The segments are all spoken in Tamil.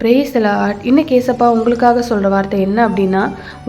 பிரேசலாட் இன்னைக்கு ஏசப்பா உங்களுக்காக சொல்கிற வார்த்தை என்ன அப்படின்னா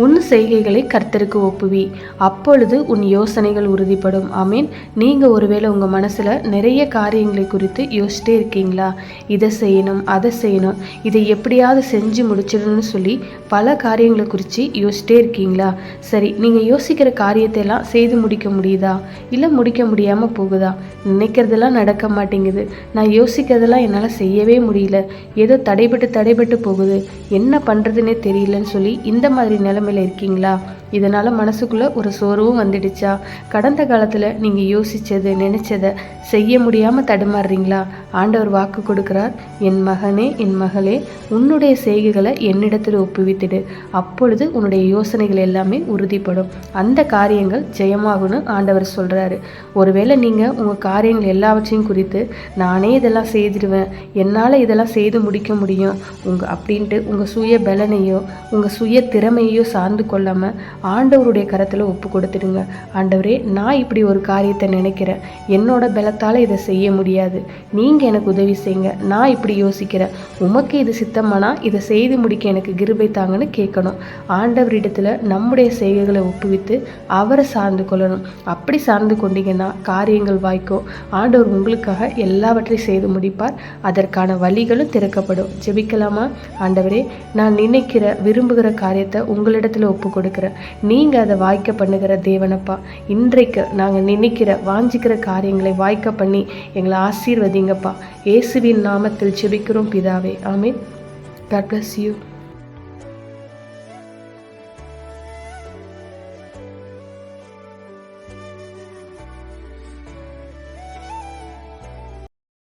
உன் செய்கைகளை கர்த்தருக்கு ஒப்புவி. அப்பொழுது உன் யோசனைகள் உறுதிப்படும். ஆமீன். நீங்கள் ஒருவேளை உங்கள் மனசில் நிறைய காரியங்களை குறித்து யோசிச்சிட்டே இருக்கீங்களா? இதை செய்யணும் அதை செய்யணும். இதை எப்படியாவது செஞ்சு முடிச்சிடணும்னு சொல்லி பல காரியங்களை குறித்து யோசிச்சிட்டே இருக்கீங்களா? சரி நீங்கள் யோசிக்கிற காரியத்தை எல்லாம் செய்து முடிக்க முடியுதா? இல்லை முடிக்க முடியாமல் போகுதா? நினைக்கிறதெல்லாம் நடக்க மாட்டேங்குது. நான் யோசிக்கிறதெல்லாம் என்னால் செய்யவே முடியல. ஏதோ தடைபட்டு தடைபட்டு போகுது. என்ன பண்ணுறதுன்னே தெரியலன்னு சொல்லி இந்த மாதிரி நிலமையில இருக்கீங்களா? இதனால் மனசுக்குள்ளே ஒரு சோர்வும் வந்துடுச்சா? கடந்த காலத்தில் நீங்கள் யோசித்தது நினச்சதை செய்ய முடியாமல் தடுமாறுறீங்களா? ஆண்டவர் வாக்கு கொடுக்கிறார் என் மகனே என் மகளே உன்னுடைய செய்கைகளை என்னிடத்தில் ஒப்புவித்துடு. அப்பொழுது உன்னுடைய யோசனைகள் எல்லாமே உறுதிப்படும். அந்த காரியங்கள் ஜெயமாகும்னு ஆண்டவர் சொல்கிறாரு ஒருவேளை நீங்கள் உங்கள் காரியங்கள் எல்லாவற்றையும் குறித்து நானே இதெல்லாம் செய்திடுவேன் என்னால் இதெல்லாம் செய்து முடிக்க முடியும். உங்கள் அப்படின்ட்டு உங்கள் சுய பலனையோ உங்கள் சுய திறமையோ சார்ந்து கொள்ளாமல் ஆண்டவருடைய கரத்தில் ஒப்பு கொடுத்துடுங்க. ஆண்டவரே நான் இப்படி ஒரு காரியத்தை நினைக்கிறேன். என்னோட பலத்தால் இதை செய்ய முடியாது. நீங்கள் எனக்கு உதவி செய்யுங்க. நான் இப்படி யோசிக்கிறேன். உமக்கு இது சித்தமானா இதை செய்து முடிக்க எனக்கு கிருபை தாங்கன்னு கேட்கணும். ஆண்டவரிடத்தில் நம்முடைய செய்கைகளை ஒப்புவித்து அவரை சார்ந்து கொள்ளணும். அப்படி சார்ந்து கொண்டீங்கன்னா காரியங்கள் வாய்க்கும் ஆண்டவர் உங்களுக்காக எல்லாவற்றையும் செய்து முடிப்பார். அதற்கான வழிகளும் திறக்கப்படும். ஜெபிக்கலாமா? ஆண்டவரே நான் நினைக்கிற விரும்புகிற காரியத்தை உங்களிடத்தில் ஒப்பு கொடுக்குறேன். நீங்கள் அதை வாய்க்க பண்ணுகிற தேவனப்பா. இன்றைக்கு நாங்கள் நினைக்கிற வாஞ்சிக்கிற காரியங்களை வாய்க்க பண்ணி எங்களை ஆசீர்வதிங்கப்பா. இயேசுவின் நாமத்தில் செபிக்கிறோம் பிதாவே. ஆமென். God bless you